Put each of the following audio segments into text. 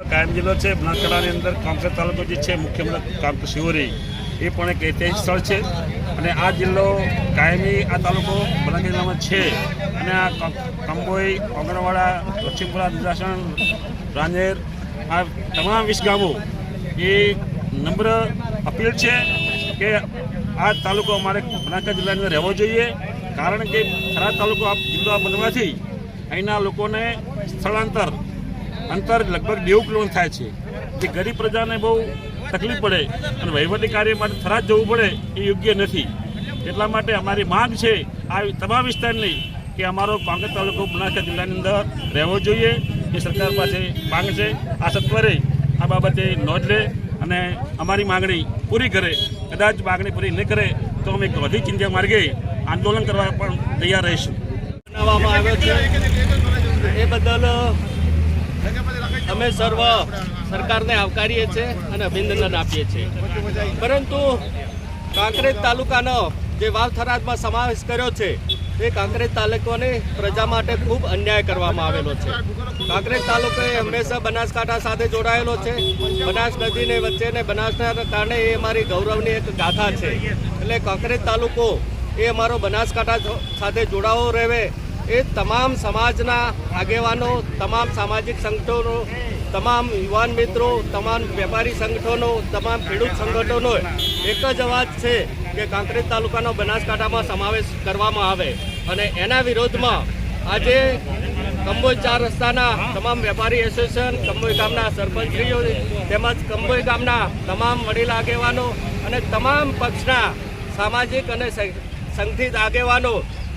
કાયમ જિલ્લો છે, બનાસકાંઠાની અંદર કામસર તાલુકો જે છે, મુખ્ય મથક શિવરી એ પણ એક ઐતિહાસિક સ્થળ છે. અને આ જિલ્લો કાયમી આ તાલુકો બનાસકાંઠા જિલ્લામાં છે. અને આ કંબોઈ કોંગણવાડા લક્ષ્મીપુરા દુરાસણ રાંજેર આ તમામ વીસ ગામો એ નમ્ર અપીલ છે કે આ તાલુકો અમારે બનાસકાંઠા જિલ્લાની અંદર રહેવો જોઈએ. કારણ કે ખરા તાલુકો આ જિલ્લો બનવાથી અહીંના લોકોને સ્થળાંતર અંતર લગભગ નેવું કિલોમીટર થાય છે. જે ગરીબ પ્રજાને બહુ તકલીફ પડે અને વહીવટી કાર્ય માટે થરાદ જવું પડે એ યોગ્ય નથી. એટલા માટે અમારી માંગ છે આ તમામ વિસ્તારની કે અમારો કાંકરેજ તાલુકો બનાસકાંઠા જિલ્લાની અંદર રહેવો જોઈએ. એ સરકાર પાસે માંગ છે. આ સત્વરે આ બાબતે નોંધ લે અને અમારી માંગણી પૂરી કરે. કદાચ માંગણી પૂરી નહીં કરે તો અમે વધુ ચિંતા માર્ગે આંદોલન કરવા પણ તૈયાર રહીશું. બનાવવામાં આવ્યો છે. એ બદલ અમે સર્વ સરકારને આવકારીએ છીએ અને અભિનંદન આપીએ છીએ. પરંતુ કાંકરેજ તાલુકાનો જે વાવ થરાદમાં સમાવેશ કર્યો છે, તે કાંકરેજ તાલુકાની પ્રજા માટે ખૂબ અન્યાય કરવામાં આવેલો છે. કાંકરેજ તાલુકો એ હંમેશા બનાસકાંઠા સાથે જોડાયેલો છે. બનાસ નદીને વચ્ચે ને બનાસના કારણે એ અમારી ગૌરવની એક ગાથા છે. એટલે કાંકરેજ તાલુકો એ અમારો બનાસકાંઠા સાથે જોડાવો રહે એ તમામ સમાજના આગેવાનો, તમામ સામાજિક સંગઠનો, તમામ યુવાન મિત્રો, તમામ વેપારી સંગઠનો, તમામ ખેડૂત સંગઠનો એક જ અવાજ છે કે કાંકરેજ તાલુકાનો બનાસકાંઠામાં સમાવેશ કરવામાં આવે. અને એના વિરોધમાં આજે કંબોઈ ચાર રસ્તાના તમામ વેપારી એસોસિએશન કંબોઈ ગામના સરપંચશ્રીઓ, તેમજ કંબોઈ ગામના તમામ વડીલ આગેવાનો અને તમામ પક્ષના સામાજિક અને સંગઠિત આગેવાનો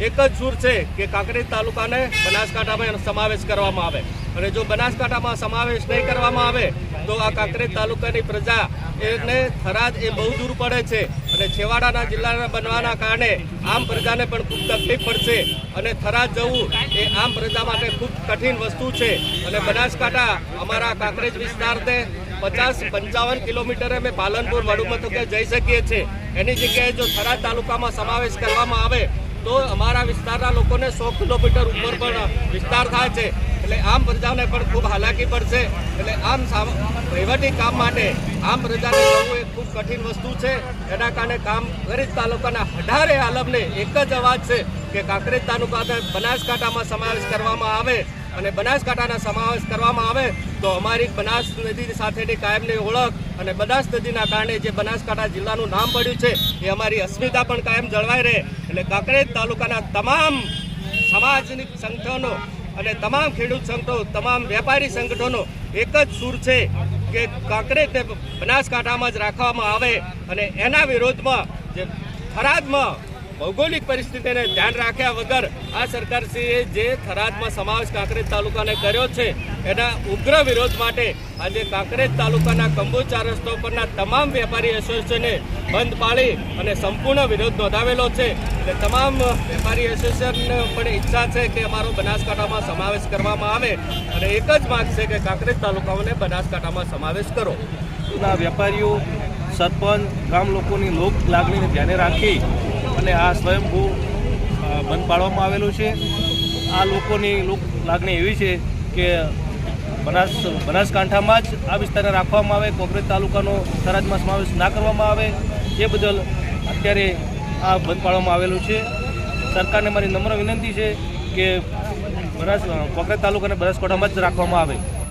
એક જ સૂર છે કે કાંકરેજ તાલુકાને બનાસકાંઠામાં સમાવેશ કરવામાં આવે. અને જો બનાસકાંઠામાં સમાવેશ નહીં કરવામાં આવે, તો આ કાંકરેજ તાલુકાની પ્રજા એને થરાદ એ બહુ દૂર પડે છે અને છેવાડાના જિલ્લાના બનવાના કારણે આમ પ્રજાને પણ ખૂબ તકલીફ પડશે. અને થરાદ જવું એ આમ પ્રજા માટે ખૂબ કઠિન વસ્તુ છે. અને બનાસકાંઠા અમારા કાંકરેજ વિસ્તારને પચાસ પંચાવન કિલોમીટરે અમે પાલનપુર વડુ મથકે જઈ શકીએ છીએ. એની જગ્યાએ જો થરાદ તાલુકામાં સમાવેશ કરવામાં આવે, તો અમારા વિસ્તારના લોકોને સો કિલોમીટર ઉપર પણ વિસ્તાર થાય છે. એટલે આમ પ્રજાને પણ ખૂબ હાલાકી પડશે. એટલે આમ વહીવટી કામ માટે આમ પ્રજાને જવું એ ખૂબ કઠિન વસ્તુ છે. એના કારણે કામ ગરીબ તાલુકાના અઢારે આલમને એક જ અવાજ છે કે કાંકરેજ તાલુકાને બનાસકાંઠામાં સમાવેશ કરવામાં આવે. અને બનાસકાંઠાના સમાવેશ કરવામાં આવે તો અમારી બનાસ નદી સાથેની કાયમની ઓળખ અને બનાસ નદીના કારણે જે બનાસકાંઠા જિલ્લાનું નામ પડ્યું છે, એ અમારી અસ્મિતા પણ કાયમ જળવાઈ રહે. એટલે કાંકરેજ તાલુકાના તમામ સમાજની સંગઠનો અને તમામ ખેડૂત સંગઠનો, તમામ વેપારી સંગઠનો એક જ સૂર છે કે કાંકરેજને બનાસકાંઠામાં જ રાખવામાં આવે અને એના વિરોધમાં જે થરાદમાં ભૌગોલિક પરિસ્થિતિને ધ્યાન રાખ્યા વગર આ સરકારશ્રીએ જે થરાદમાં સમાવેશ કાંકરેજ તાલુકાને કર્યો છે, એના ઉગ્ર વિરોધ માટે આજે કાંકરેજ તાલુકાના કંબોચા રસ્તો પરના તમામ વેપારી એસોસિએશને બંધ પાડી અને સંપૂર્ણ વિરોધ નોંધાવેલો છે. એટલે તમામ વેપારી એસોસિએશન પણ ઈચ્છા છે કે અમારો બનાસકાંઠામાં સમાવેશ કરવામાં આવે અને એક જ માગ છે કે કાંકરેજ તાલુકાઓને બનાસકાંઠામાં સમાવેશ કરો. વેપારીઓ, સરપંચ, ગામ લોકોની લોક લાગણીને ધ્યાને રાખી અને આ સ્વયંભૂ બંધ પાડવામાં આવેલું છે. આ લોકોની લોક લાગણી એવી છે કે બનાસ, બનાસકાંઠામાં જ આ વિસ્તારને રાખવામાં આવે કોંગ્રેસ તાલુકાનો થરાદમાં સમાવેશ ના કરવામાં આવે. એ બદલ અત્યારે આ બંધ પાડવામાં આવેલું છે. સરકારને મારી નમ્ર વિનંતી છે કે બનાસ કોંગ્રેસ તાલુકાને બનાસકાંઠામાં જ રાખવામાં આવે.